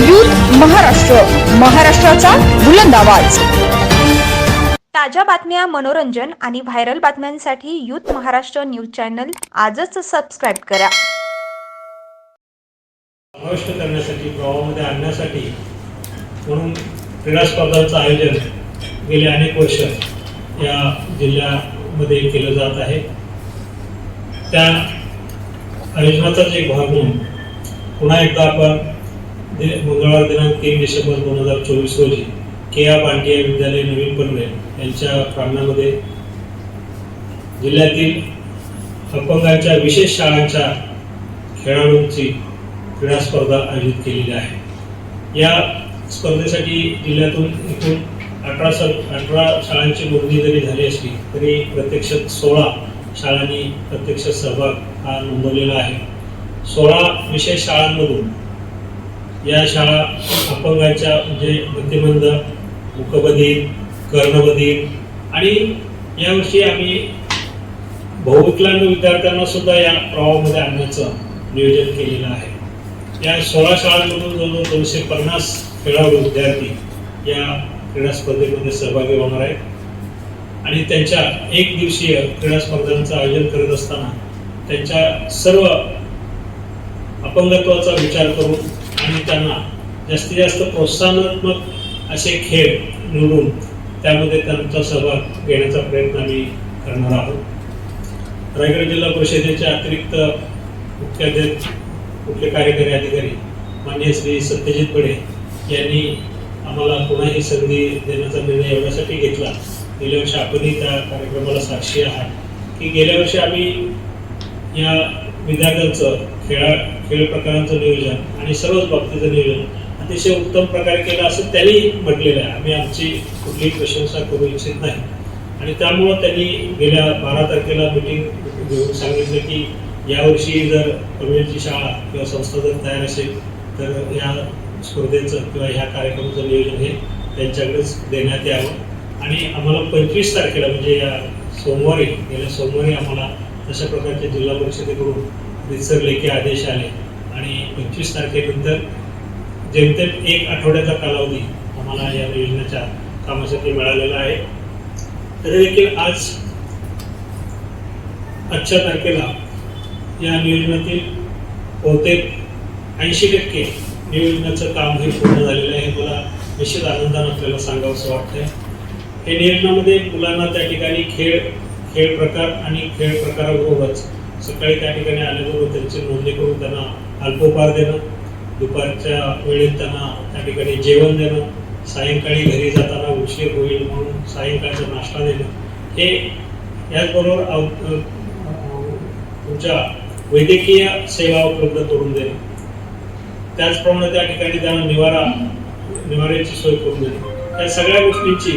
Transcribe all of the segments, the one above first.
Youth Maharashtra महाराष्ट्राचा बुलंद आवाज. ताज्या बातम्या मनोरंजन आणि व्हायरल बातम्यांसाठी यूथ महाराष्ट्र न्यूज चॅनल आजच सबस्क्राईब करा. समाविष्ट करण्यासाठी प्रवाहामध्ये आणण्यासाठी म्हणून क्रीडा स्पर्धांचं आयोजन गेले अनेक वर्ष या जिल्ह्यामध्ये केलं जात आहे. त्या आयोजनाचाच एक भाग म्हणून पुन्हा एकदा आपण मंगळवार दिनांक तीन डिसेंबर दोन हजार चोवीस रोजी के आ पांटिया विद्यालय नवीन पनवेल यांच्या प्रांगणामध्ये जिल्ह्यातील अपंगांच्या विशेष शाळांच्या खेळाडूंची क्रीडा स्पर्धा आयोजित केलेली आहे. या स्पर्धेसाठी जिल्ह्यातून एकूण अठरा स अठरा शाळांची नोंदणी जरी झाली असली तरी प्रत्यक्ष सोळा शाळांनी प्रत्यक्ष सहभाग हा नोंदवलेला आहे. सोळा विशेष शाळांमधून या शाळा अपंगांच्या म्हणजे गतिमंद मुखबधीर कर्णबधीर आणि यावर्षी आम्ही बहुविकलांग विद्यार्थ्यांना सुद्धा या प्रवाहामध्ये आणण्याचं नियोजन केलेलं आहे. या सोळा शाळांमधून जवळजवळ दोनशे पन्नास खेळाडू विद्यार्थी या क्रीडा स्पर्धेमध्ये सहभागी होणार आहेत. आणि त्यांच्या एक दिवसीय क्रीडा स्पर्धांचं आयोजन करत असताना त्यांच्या सर्व अपंगत्वाचा विचार करून आणि त्यांना जास्तीत जास्त प्रोत्साहनात्मक असे खेळ निवडून त्यामध्ये त्यांचा सहभाग घेण्याचा प्रयत्न आम्ही करणार आहोत. रायगड जिल्हा परिषदेचे अतिरिक्त मुख्याध्यक्ष मुख्य कार्यकारी अधिकारी माननीय श्री सत्यजित बडे यांनी आम्हाला पुन्हा ही संधी देण्याचा निर्णय एवढ्यासाठी घेतला. गेल्या वर्षी आपणही त्या कार्यक्रमाला साक्षी आहात. की गेल्या वर्षी आम्ही या विद्यार्थ्यांचं खेळा खेळ प्रकारांचं नियोजन आणि सर्वच बाबतीचं नियोजन अतिशय उत्तम प्रकारे केलं असं त्यांनी म्हटलेलं आहे. आम्ही आमची कुठलीही प्रशंसा करू इच्छित नाही. आणि त्यामुळं त्यांनी गेल्या बारा तारखेला मिटिंग घेऊन सांगितलं की यावर्षी जर पनवेलची शाळा किंवा संस्था जर तयार असेल तर या स्पर्धेचं किंवा ह्या कार्यक्रमाचं नियोजन हे त्यांच्याकडेच देण्यात यावं. आणि आम्हाला पंचवीस तारखेला म्हणजे या सोमवारी गेल्या सोमवारी आम्हाला तशा प्रकारचे जिल्हा परिषदेकडून रितसर लेखी आदेश आले. आणि पंचवीस तारखेनंतर जेमतेम एक आठवड्याचा कालावधी आम्हाला या योजनेच्या कामासाठी मिळालेला आहे. तरी देखील आज आजच्या तारखेला या नियोजनातील बहुतेक ऐंशी टक्के नियोजनाचं काम हे पूर्ण झालेलं आहे. मला निश्चित आनंदानं आपल्याला सांगावंसं वाटतंय. हे नियोजनामध्ये मुलांना त्या ठिकाणी खेळ खेळ प्रकार आणि खेळ प्रकाराबरोबरच सकाळी त्या ठिकाणी आल्याबरोबर त्यांची नोंदणी करून त्यांना अल्पोपहार देणं दुपारच्या वेळेत त्यांना त्या ठिकाणी जेवण देणं सायंकाळी घरी जाताना उशीर होईल म्हणून सायंकाळचा नाश्ता देणं. हे याचबरोबर तुमच्या वैद्यकीय सेवा उपलब्ध करून देणं. त्याचप्रमाणे त्या ठिकाणी त्यांना निवारा निवाऱ्याची सोय करून देणं. या सगळ्या गोष्टींची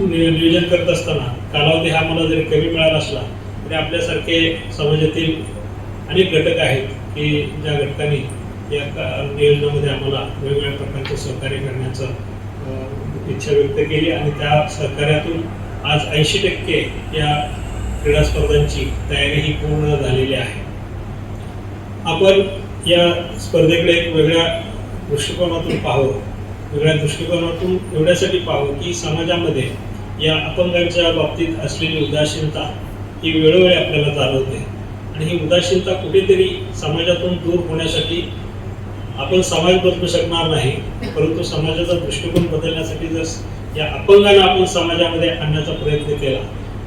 नियोजन करत असताना कालावधी हा मला जरी कमी मिळाला असला तरी आपल्यासारखे समाजातील अनेक घटक आहेत की ज्या घटकांनी या का- आम्हाला वेगवेगळ्या प्रकारचं सहकार्य करण्याचं इच्छा व्यक्त केली आणि त्या सहकार्यातून आज ऐंशी टक्के या क्रीडा स्पर्धांची तयारी ही पूर्ण झालेली आहे. आपण या स्पर्धेकडे एक वेगळ्या दृष्टिकोनातून पाहावं वेगळ्या दृष्टिकोनातून एवढ्यासाठी पाहावं की समाजामध्ये या अपंगांच्या बाबतीत असलेली उदासीनता ही वेळोवेळी आपल्याला जाणवते. आणि ही उदासीनता कुठेतरी समाजातून दूर होण्यासाठी आपण समाज बदलू शकणार नाही परंतु समाजाचा दृष्टिकोन बदलण्यासाठी जर या अपंगांना आपण समाजामध्ये आणण्याचा प्रयत्न केला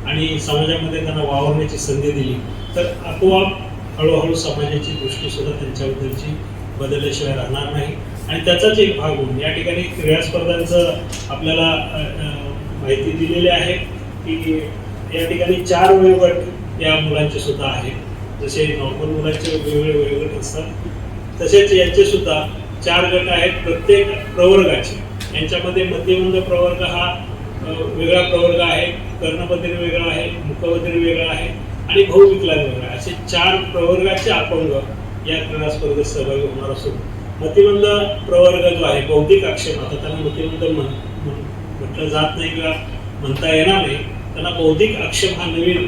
आणि समाजामध्ये त्यांना वावरण्याची संधी दिली तर आपोआप हळूहळू समाजाची दृष्टी सुद्धा त्यांच्याबद्दलची बदलल्याशिवाय राहणार नाही. आणि त्याचाच एक भाग होऊन या ठिकाणी क्रीडा स्पर्धांचं आपल्याला माहिती दिलेली आहे की या ठिकाणी चार वयोगट या मुलांचे सुद्धा आहेत. जसे नॉर्मल मुलांचे वेगवेगळे वयोगट असतात. तसेच यांचे सुद्धा चार गट आहेत प्रत्येक प्रवर्गाचे. यांच्यामध्ये मध्यमंद प्रवर्ग हा वेगळा प्रवर्ग आहे कर्णबधिर वेगळा आहे मुखबधिर वेगळा आहे आणि बहुविकलांग वेगळा आहे. असे चार प्रवर्गाचे अपंग या क्रीडा स्पर्धेत सहभागी होणार असून मतिमंद प्रवर्ग जो आहे बौद्धिक आक्षेप आता त्याला मतिमंद म्हण- म्हण- म्हटलं जात नाही किंवा म्हणता येणार नाही त्यांना बौद्धिक अक्षम हा नवीन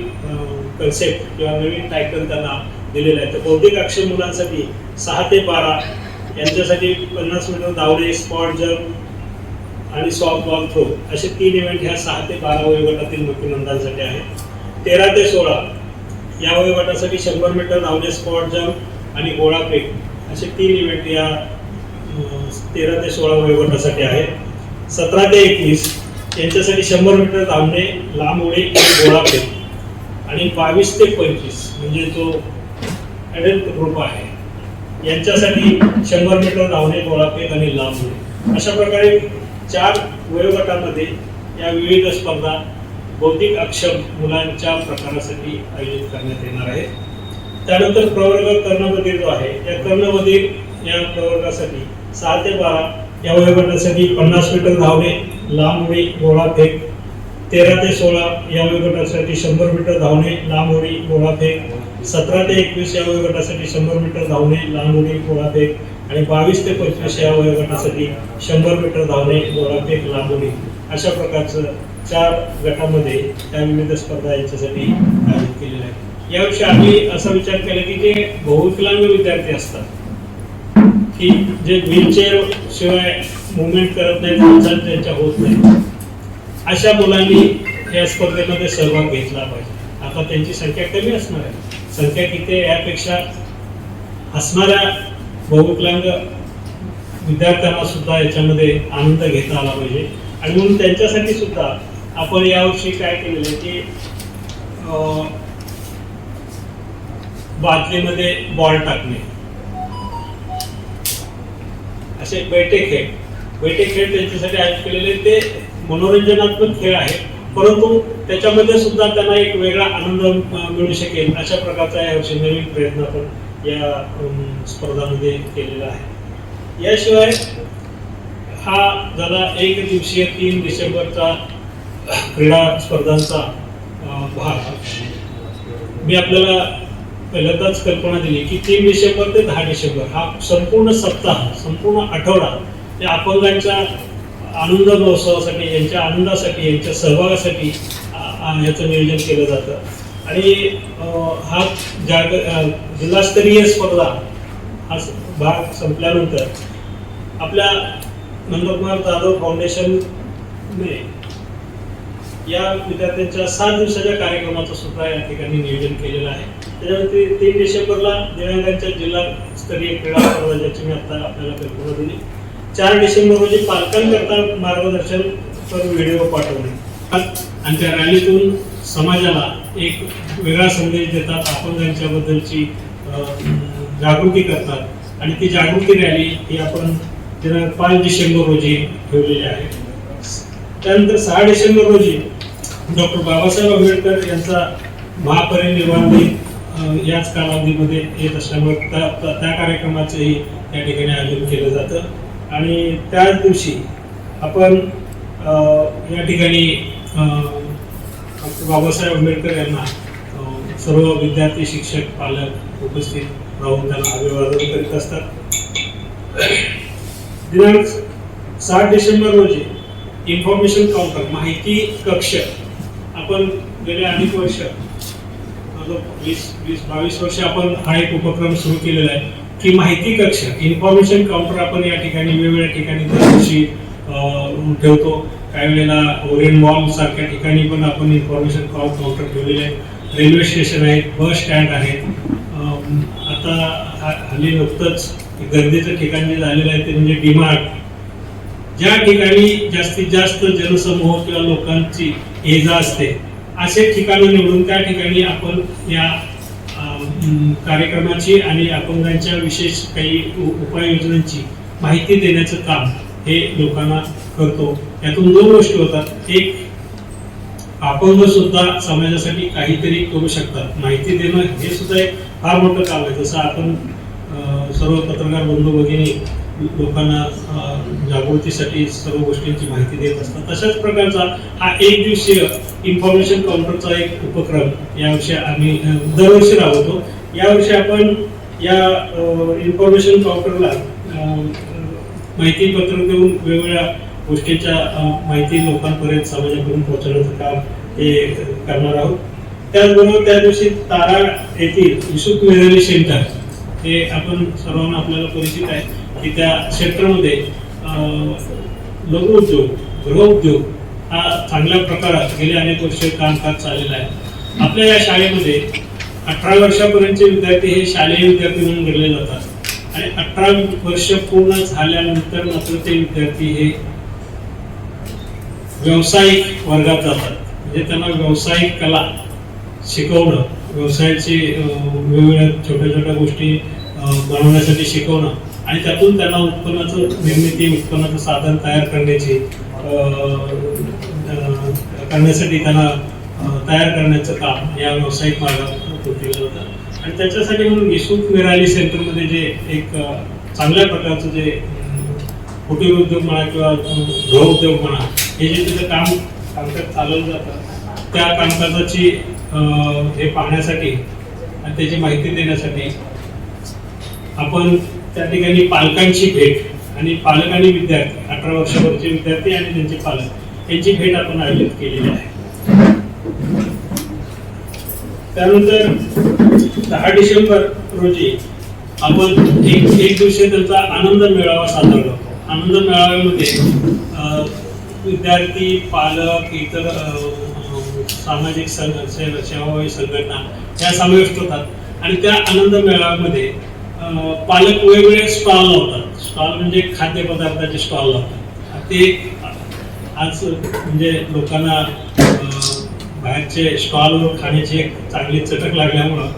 कन्सेप्ट किंवा नवीन टायटल त्यांना दिलेला आहे. तर बौद्धिक अक्षम मुलांसाठी सहा ते बारा यांच्यासाठी पन्नास मीटर धावणे स्पॉट जम्प आणि सॉफ्ट बॉल थ्रो असे तीन इव्हेंट ह्या सहा ते बारा वयोगटातील नोकरीनंदांसाठी आहेत. तेरा ते सोळा या वयोगटासाठी शंभर मीटर धावणे स्पॉट जम्प आणि गोळा फेक असे तीन इव्हेंट या तेरा ते सोळा वयोगटासाठी आहेत. सतरा ते एकवीस यांच्यासाठी शंभर मीटर धावणे लांब उडी गोळा फेक आणि बावीस ते पंचवीस म्हणजे जो ॲडल्ट ग्रुप आहे. यांच्यासाठी शंभर मीटर धावणे गोळाफेक आणि लांब उडी. अशा प्रकारे चार वयोगटामध्ये या विविध स्पर्धा बौद्धिक अक्षम मुलांच्या प्रकारासाठी आयोजित करण्यात येणार आहे. त्यानंतर प्रवर्ग कर्णमध्ये जो आहे या कर्णमध्ये या प्रवर्गासाठी सहा ते बारा या वयोगटासाठी पन्नास मीटर धावणे लांब उडी गोळाफेक तेरा ते सोळा या वयोगटासाठी शंभर मीटर धावणे लांब उडी गोळाफेक सतरा ते एकवीस या वयोगटासाठी शंभर मीटर धावणे लांब उडी गोळाफेक आणि बावीस ते पंचवीस या वयोगटासाठी शंभर मीटर धावणे गोळाफेक लांब उडी अशा प्रकारचं चार गटामध्ये त्या विविध स्पर्धा यांच्यासाठी आयोजित केलेल्या आहेत. याविषयी आम्ही असा विचार केला की जे बहुविकलांग विद्यार्थी असतात की जे व्हीलचेअर शिवाय मुवमेंट करत नाही हालचाल त्यांच्या होत नाही. अशा मुलांनी या स्पर्धेमध्ये सहभाग घेतला पाहिजे. आता त्यांची संख्या कमी असणार आहे. संख्या किती आहे यापेक्षा असणाऱ्या बहुविकलांग विद्यार्थ्यांना सुद्धा याच्यामध्ये आनंद घेता आला पाहिजे. आणि म्हणून त्यांच्यासाठी सुद्धा आपण यावर्षी काय केलेलं आहे की बाटलीमध्ये बॉल टाकणे. असे बैठे खेळ वेटे खेळ त्यांच्यासाठी आयोजित केलेले ते मनोरंजनात्मक खेळ आहे परंतु त्याच्यामध्ये सुद्धा त्यांना एक वेगळा आनंद मिळू शकेल अशा प्रकारचा यावर्षी नवीन प्रयत्न आपण या स्पर्धामध्ये केलेला आहे. याशिवाय हा झाला एक दिवसीय तीन डिसेंबरचा क्रीडा स्पर्धांचा भाग. मी आपल्याला पहिल्यांदाच कल्पना दिली की तीन डिसेंबर ते दहा डिसेंबर हा संपूर्ण सप्ताह संपूर्ण आठवडा त्या अपंगांच्या आनंद महोत्सवासाठी यांच्या आनंदासाठी यांच्या सहभागासाठी याचं नियोजन केलं जातं. आणि अं, हा जाग जिल्हास्तरीय स्पर्धा हा भाग संपल्यानंतर आपल्या नंदकुमार जाधव फाउंडेशनने या विद्यार्थ्यांच्या सात दिवसाच्या कार्यक्रमाचं सुद्धा या ठिकाणी नियोजन केलेलं आहे. त्याच्यामध्ये तीन डिसेंबरला दिव्यांगांच्या जिल्हास्तरीय क्रीडा स्पर्धा ज्याची मी आता आपल्याला कल्पना दिली. चार डिसेंबर रोजी पालकांकरता मार्गदर्शन पर व्हिडिओ पाठवणे. आणि त्या रॅलीतून समाजाला एक वेगळा संदेश देतात. अपंगांच्याबद्दलची त्यांच्याबद्दलची जागृती करतात. आणि ती जागृती रॅली ही आपण दिनांक पाच डिसेंबर रोजी ठेवलेली आहे. त्यानंतर सहा डिसेंबर रोजी डॉक्टर बाबासाहेब आंबेडकर यांचा महापरिनिर्वाण दिन याच कालावधीमध्ये येत असल्यामुळे त्या त्या- त्या कार्यक्रमाचंही या ठिकाणी आयोजन केलं जातं. आणि त्याच दिवशी आपण या ठिकाणी डॉक्टर बाबासाहेब आंबेडकर यांना सर्व विद्यार्थी शिक्षक पालक उपस्थित राहून त्यांना अभिवादन करीत असतात. दिनांक सात डिसेंबर रोजी इन्फॉर्मेशन काउंटर माहिती कक्ष आपण गेल्या अनेक वर्ष मतलब वीस वीस बावीस वर्ष आपण हा एक उपक्रम सुरू केलेला आहे की माहिती कक्ष इन्फॉर्मेशन काउंटर आपण या ठिकाणी वेगवेगळ्या ठिकाणी दरवर्षी ठेवतो. काही वेळेला ओरियन मॉल सारख्या ठिकाणी पण आपण इन्फॉर्मेशन काउंटर ठेवलेले आहे रेल्वे स्टेशन आहेत बस स्टँड आहेत. आता हल्ली नुकतंच गर्दीचं ठिकाण जे झालेलं आहे ते म्हणजे डिमार्ट ज्या ठिकाणी जास्तीत जास्त जनसमूह किंवा लोकांची ये जा असते असे ठिकाणं निवडून त्या ठिकाणी आपण या कार्यक्रमाची आणि अपंगांच्या विशेष काही उपाययोजनांची माहिती देण्याचं काम हे लोकांना करतो. यातून दोन गोष्टी होतात. एक अपंग सुद्धा समाजासाठी काहीतरी करू शकतात. माहिती देणं हे सुद्धा एक फार मोठं काम आहे. जसं आपण सर्व पत्रकार बंधू भगिनी लोकांना जागृतीसाठी सर्व गोष्टींची माहिती देत असतात. तशाच प्रकारचा हा एक दिवसीय इन्फॉर्मेशन काउंटरचा एक उपक्रम यावर्षी आम्ही दरवर्षी राबवतो. यावर्षी आपण या इन्फॉर्मेशन काउंटरला माहिती पत्रक देऊन वेगवेगळ्या गोष्टींच्या माहिती लोकांपर्यंत समाजाकडून पोहोचवण्याचं काम हे करणार आहोत. त्याचबरोबर त्या दिवशी तारा येथील विशुद्ध मेहरली सेंटर हे आपण सर्वांना आपल्याला परिचित आहे की त्या क्षेत्रामध्ये अं, लघुउद्योग गृहउद्योग हा चांगल्या प्रकारात गेले अनेक वर्ष कामकाज चाललेला आहे. आपल्या या शाळेमध्ये अठरा वर्षापर्यंतचे विद्यार्थी हे शालेय विद्यार्थी म्हणून गणले जातात. आणि अठरा वर्ष पूर्ण झाल्यानंतर मात्र ते विद्यार्थी हे व्यावसायिक वर्गात जातात. म्हणजे त्यांना व्यावसायिक कला शिकवणं व्यवसायाची वेगवेगळ्या छोट्या छोट्या गोष्टी बनवण्यासाठी शिकवणं आणि त्यातून त्यांना उत्पन्नाचं निर्मिती उत्पन्नाचं साधन तयार करण्याची करण्यासाठी त्यांना तयार करण्याचं काम या व्यावसायिक मार्गातून केलं जातं. आणि त्याच्यासाठी म्हणून विसूक मिराली सेंटरमध्ये जे एक चांगल्या प्रकारचं जे कुटीर उद्योग म्हणा किंवा गृह उद्योग म्हणा हे जे तिथं काम कामकाज चालवलं जातं त्या कामकाजाची हे पाहण्यासाठी आणि त्याची माहिती देण्यासाठी आपण त्या ठिकाणी पालकांची भेट आणि पालक आणि विद्यार्थी अठरा वर्षावरचे विद्यार्थी आणि त्यांचे पालक यांची भेट आपण आयोजित केलेली आहे. त्यानंतर दहा डिसेंबर रोजी आपण एक एक दिवशी त्यांचा आनंद मेळावा साजरा करतो. आनंद मेळाव्यामध्ये अं, विद्यार्थी पालक इतर सामाजिक सं सेवाभावी संघटना या समाविष्ट होतात. आणि त्या आनंद मेळाव्यामध्ये पालक वेगवेगळे स्टॉल लावतात. स्टॉल म्हणजे खाद्यपदार्थाचे स्टॉल लावतात. ते आज म्हणजे लोकांना अं, बाहेरचे स्टॉलवर खाण्याची एक चांगली चटक लागल्यामुळं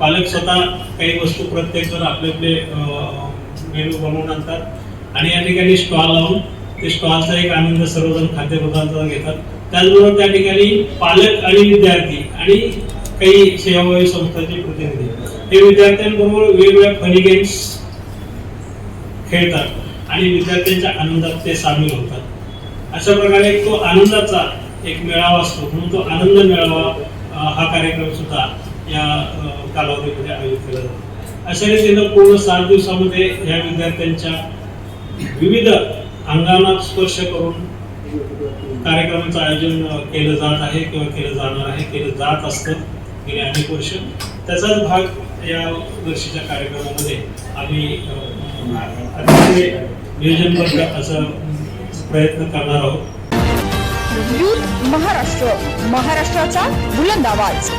पालक स्वतः काही वस्तू प्रत्येक जण आपले आपले मेनू बनवून आणतात. आणि या ठिकाणी स्टॉल लावून ते स्टॉलचा एक आनंद सर्वजण खाद्यपदार्थ घेतात. त्याचबरोबर त्या ठिकाणी पालक आणि विद्यार्थी आणि काही सेवाभावी संस्थांचे प्रतिनिधी. हे विद्यार्थ्यांबरोबर वेगवेगळ्या फनी गेम्स खेळतात आणि विद्यार्थ्यांच्या आनंदात ते सामील होतात. अशा प्रकारे तो आनंदाचा एक मेळावा असतो. म्हणून तो आनंद मेळावा हा कार्यक्रम सुद्धा या कालावधीमध्ये आयोजित केला जातो. अशा रीतीनं पूर्ण सात दिवसामध्ये या विद्यार्थ्यांच्या विविध अंगांना स्पर्श करून कार्यक्रमाचं आयोजन केलं जात आहे किंवा केलं जाणार आहे केलं जात असतं गेले अनेक वर्ष. त्याचाच भाग या वर्षीच्या कार्यक्रमामध्ये आम्ही अतिशय नियोजनबद्ध असं प्रयत्न करणार आहोत. महाराष्ट्र महाराष्ट्राचा बुलंद आवाज.